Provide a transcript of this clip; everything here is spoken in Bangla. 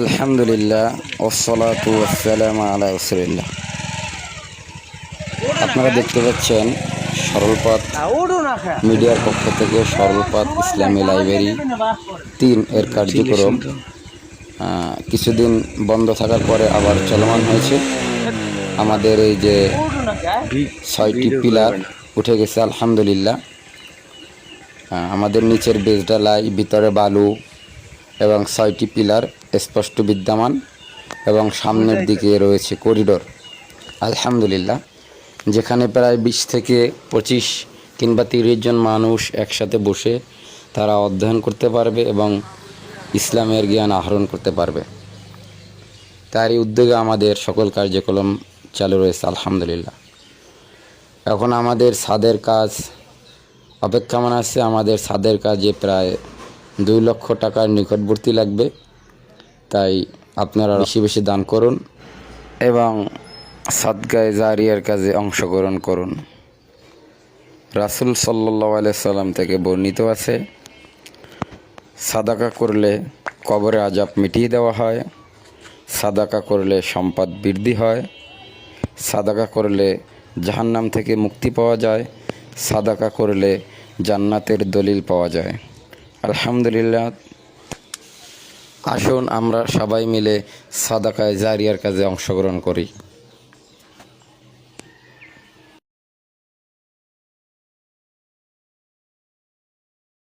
আলহামদুলিল্লাহ ওসলাতু আলা আপনারা দেখতে পাচ্ছেন সরলপথ মিডিয়ার পক্ষ থেকে সরলপথ ইসলামী লাইব্রেরি তিন এর কার্যক্রম। কিছুদিন বন্ধ থাকার পরে আবার চলমান হয়েছে। আমাদের এই যে ছয়টি পিলার উঠে গেছে, আলহামদুলিল্লাহ। আমাদের নিচের বেজ ডালাই ভিতরে বালু এবং ছয়টি পিলার স্পষ্ট বিদ্যমান এবং সামনের দিকে রয়েছে করিডোর। আলহামদুলিল্লাহ যেখানে প্রায় বিশ থেকে পঁচিশ কিংবা তিরিশ জন মানুষ একসাথে বসে তারা অধ্যয়ন করতে পারবে এবং ইসলামের জ্ঞান আহরণ করতে পারবে। তারই উদ্যোগে আমাদের সকল কার্যক্রম চালু রয়েছে আলহামদুলিল্লাহ। এখন আমাদের ছাদের কাজ অপেক্ষমান আছে আমাদের ছাদের কাজে প্রায় দুই লক্ষ টাকার নিকটবর্তী লাগবে। তাই আপনারা বেশি বেশি দান করুন এবং সাদগায় জারিয়ার কাজে অংশগ্রহণ করুন। রাসুল সাল্লাহ সাল্লাম থেকে বর্ণিত আছে, সাদাকা করলে কবরে আজাব মিটিয়ে দেওয়া হয়, সাদাকা করলে সম্পদ বৃদ্ধি হয়, সাদাকা করলে জাহান্নাম থেকে মুক্তি পাওয়া যায়, সাদাকা করলে জান্নাতের দলিল পাওয়া যায়। আলহামদুলিল্লাহ। আসুন আমরা সবাই মিলে সাদাকায় জারিয়ার কাজে অংশগ্রহণ করি।